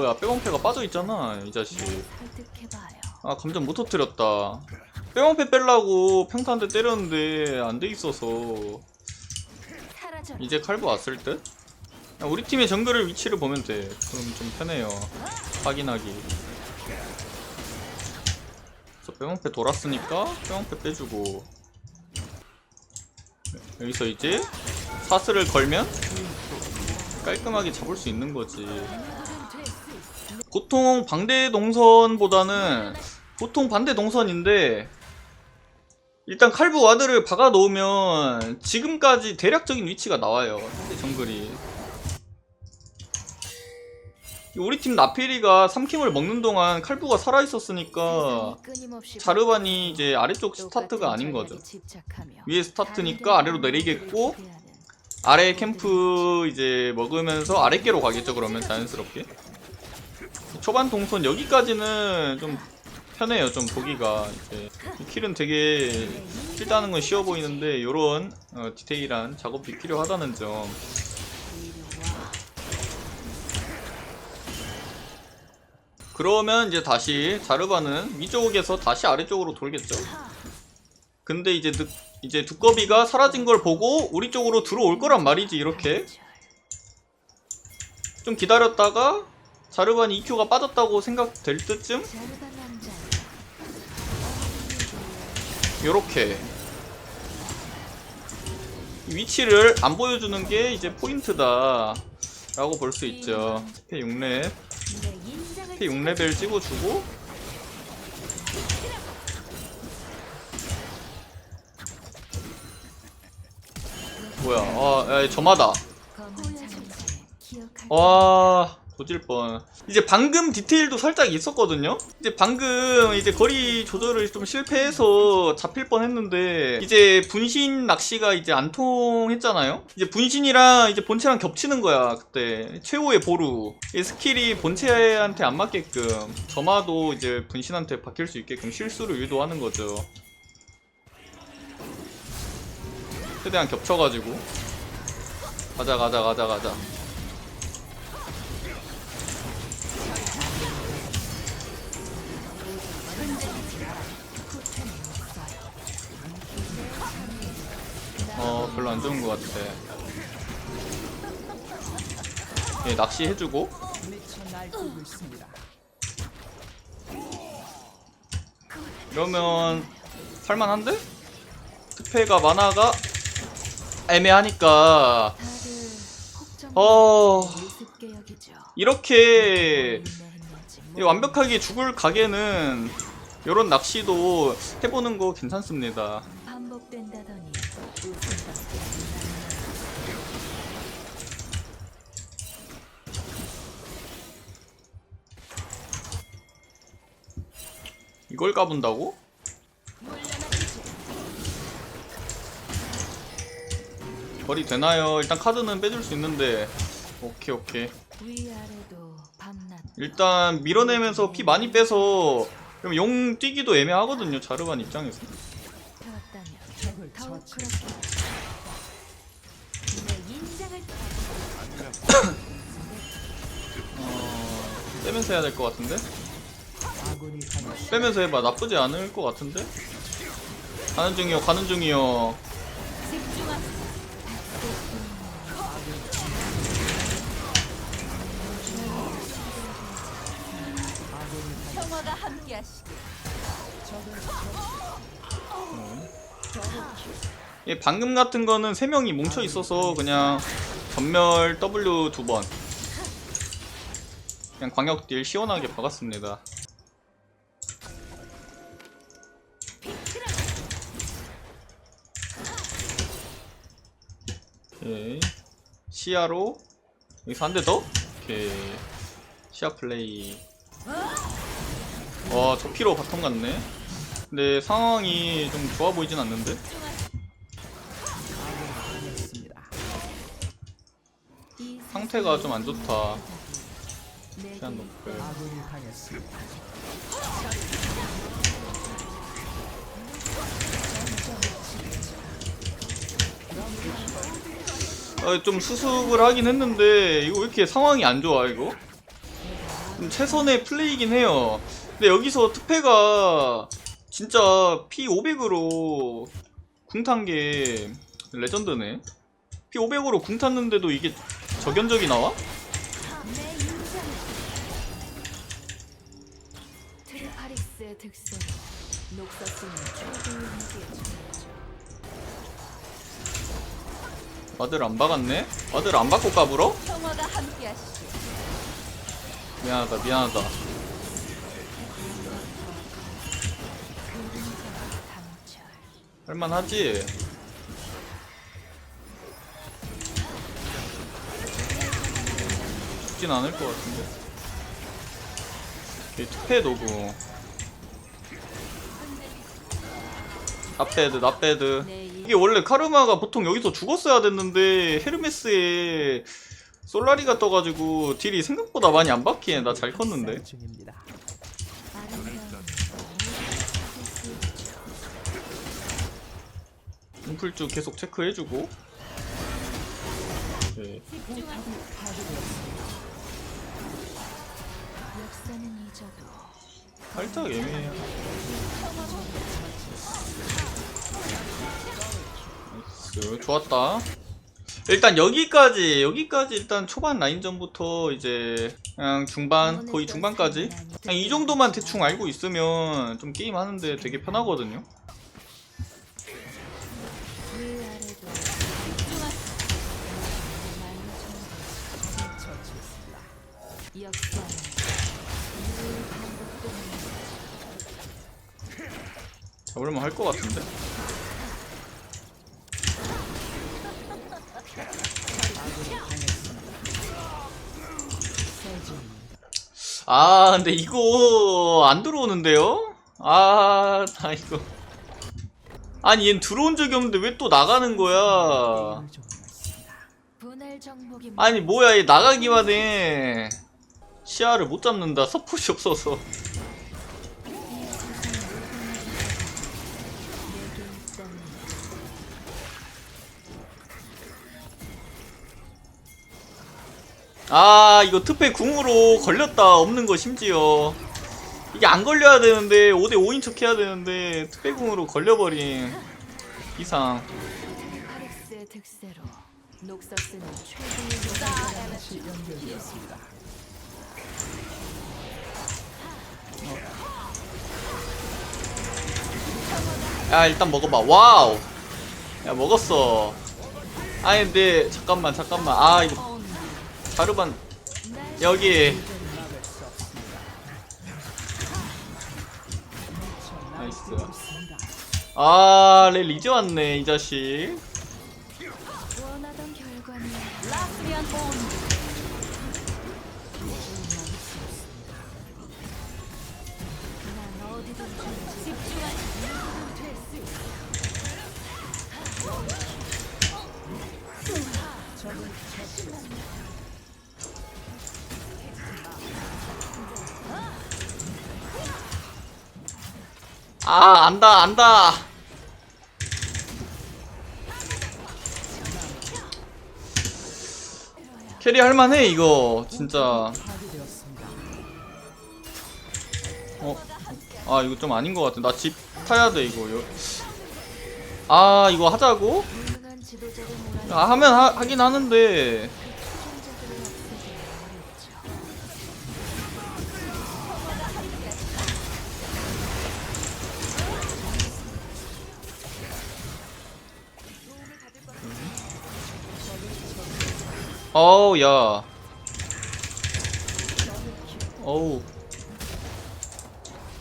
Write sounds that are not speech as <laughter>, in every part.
뭐야 빼방패가 빠져있잖아 이 자식. 아 감정 못 터뜨렸다. 빼방패 빼려고 평타한테 때렸는데 안 돼 있어서. 사라져. 이제 칼부 왔을 듯? 야, 우리 팀의 정글을 위치를 보면 돼. 그럼 좀 편해요. 확인하기. 그래서 빼방패 돌았으니까 빼방패 빼주고. 여기서 이제 사슬을 걸면 깔끔하게 잡을 수 있는 거지 보통 방대 동선보다는 보통 반대 동선인데 일단 칼부 와드를 박아 놓으면 지금까지 대략적인 위치가 나와요. 상대 정글이. 우리 팀 나필이가 3킹을 먹는 동안 칼부가 살아 있었으니까 끊임없이 자르반이 이제 아래쪽 스타트가 아닌 거죠. 위에 스타트니까 아래로 내리겠고 아래 캠프 이제 먹으면서 아래께로 가겠죠 그러면 자연스럽게 초반 동선 여기까지는 좀 편해요 좀 보기가. 이제 킬은 되게 킬다는 건 쉬워 보이는데 요런 어, 디테일한 작업이 필요하다는 점. 그러면 이제 다시 자르바는 위쪽에서 다시 아래쪽으로 돌겠죠. 근데 이제 두, 이제 두꺼비가 사라진 걸 보고 우리 쪽으로 들어올 거란 말이지 이렇게. 좀 기다렸다가 자르반 EQ가 빠졌다고 생각될 때쯤? 요렇게. 이 위치를 안 보여주는 게 이제 포인트다. 라고 볼 수 있죠. 스페 6렙. 내 인장을 스페 6레벨 찍어주고. 뭐야? 아 야, 기억할 와 조질 뻔. 이제 방금 디테일도 살짝 있었거든요. 이제 방금 이제 거리 조절을 좀 실패해서 잡힐 뻔 했는데 이제 분신 낚시가 이제 안 통했잖아요. 이제 분신이랑 이제 본체랑 겹치는 거야 그때 최후의 보루. 이 스킬이 본체한테 안 맞게끔 점화도 이제 분신한테 바뀔 수 있게끔 실수를 유도하는 거죠. 최대한 겹쳐가지고 가자 가자 가자 가자. 어 별로 안 좋은 것 같아. 예, 낚시 해주고 이러면 살만한데? 특패가 만화가 애매하니까 어. 이렇게 완벽하게 죽을 가게는 이런 낚시도 해보는 거 괜찮습니다. 반복된다더니 웃음밖에 이걸 까본다고? 거리 되나요? 일단 카드는 빼줄 수 있는데 오케이 오케이 일단 밀어내면서 피 많이 빼서 그럼 용 뛰기도 애매하거든요 자르반 입장에서 <coughs> 어... 빼면서 해야 될 것 같은데? 빼면서 해봐 나쁘지 않을 것 같은데? 가는 중이요 가는 중이요 예, 방금 같은 거는 3명이 뭉쳐 있어서 그냥 전멸 W 두 번. 그냥 광역 딜 시원하게 박았습니다. 오케이. 시야로 여기서 한 대 더? 오케이. 시야 플레이. 와, 저 피로 바텀 같네. 근데 상황이 좀 좋아 보이진 않는데? 이 상태가 좀 안 좋다. 시간 높고. 어, 좀 수습을 하긴 했는데 이거 왜 이렇게 상황이 안 좋아 이거? 좀 최선의 플레이긴 해요. 근데 여기서 특패가 진짜 P 500으로 궁 탄 게 레전드네. P 500으로 궁 탔는데도 이게 적연적이 나와? 트레파리스의 득세로 녹사스는 최고의 무기에 와들 안 박았네? 와들 안 받고 까불어? 미안하다 미안하다. 할만하지? 죽진 않을 것 같은데. 오케이, 투패 도구. 나배드, 나배드. 이게 원래 카르마가 보통 여기서 죽었어야 됐는데, 헤르메스에 솔라리가 떠가지고 딜이 생각보다 많이 안 박히네. 나 잘 컸는데. 인풀주 계속 체크해주고. 살짝 애매해요. 나이스. 좋았다. 일단 여기까지 여기까지 일단 초반 라인전부터 이제 그냥 중반 거의 중반까지 그냥 이 정도만 대충 알고 있으면 좀 게임 하는데 되게 편하거든요. 잡을만 할 것 같은데. 아 근데 이거 안 들어오는데요? 아, 나 이거. 아니 얜 들어온 적이 없는데 왜 또 나가는 거야? 아니 뭐야 얘 나가기만 해. 시야를 못 잡는다 서폿이 없어서. 아 이거 특패 궁으로 걸렸다. 없는 거 심지어. 이게 안 걸려야 되는데 5대 5인 척 해야 되는데 특패 궁으로 걸려버린 이상. 파릭스의 득세로 녹서스는 최고의 연결되었습니다. 야 일단 먹어봐. 와우. 야 먹었어. 아니 근데 잠깐만 잠깐만. 아 이거 자르반 여기. 나이스. 아렐 이제 왔네 이 자식 아 안다 안다 캐리 할만해 이거 진짜. 어? 아 이거 좀 아닌 것 같아 나 집 타야 돼 이거 요- 아 이거 하자고? 아 하면 하, 하긴 하는데 어우 야. 어우.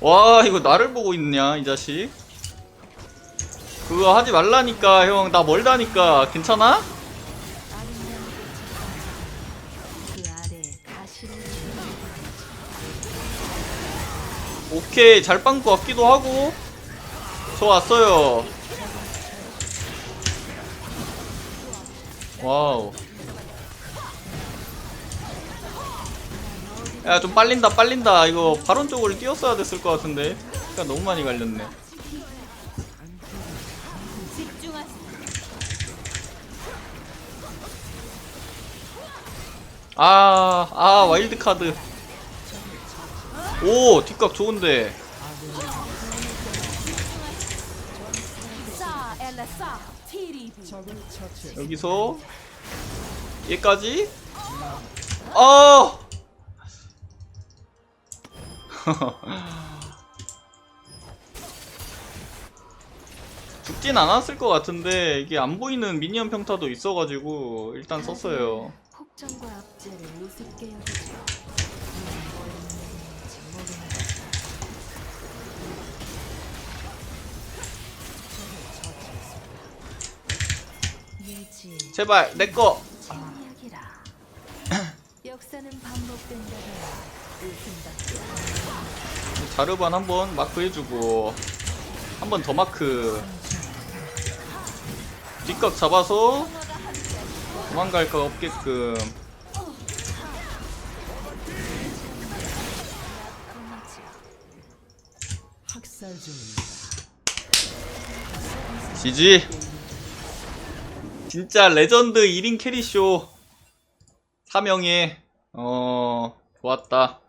와 이거 나를 보고 있냐 이 자식? 그거 하지 말라니까 형. 나 멀다니까. 괜찮아? 오케이 잘빤것 같기도 하고. 저 왔어요. 와우 야 좀 빨린다 빨린다 이거 바론 쪽으로 뛰었어야 됐을 것 같은데 시간 너무 많이 갈렸네 아, 아, 와일드카드. 오, 뒷각 좋은데. 여기서 얘까지. 아! <laughs> 죽진 않았을 것 같은데 이게 안 보이는 미니언 평타도 있어가지고 일단 썼어요. 폭정과 압제를 우습게 여기죠. 뭐 있는지 모르는 유지 제발 내 거. 침략이라. <laughs> 역사는 반복된다더라. 웃음답게. 자르반 한번 마크 해주고 한 번 더 마크. 뒷각 잡아서 도망갈 거 없게끔. 지지. 진짜 레전드 1인 캐리쇼. 사명에 어 좋았다.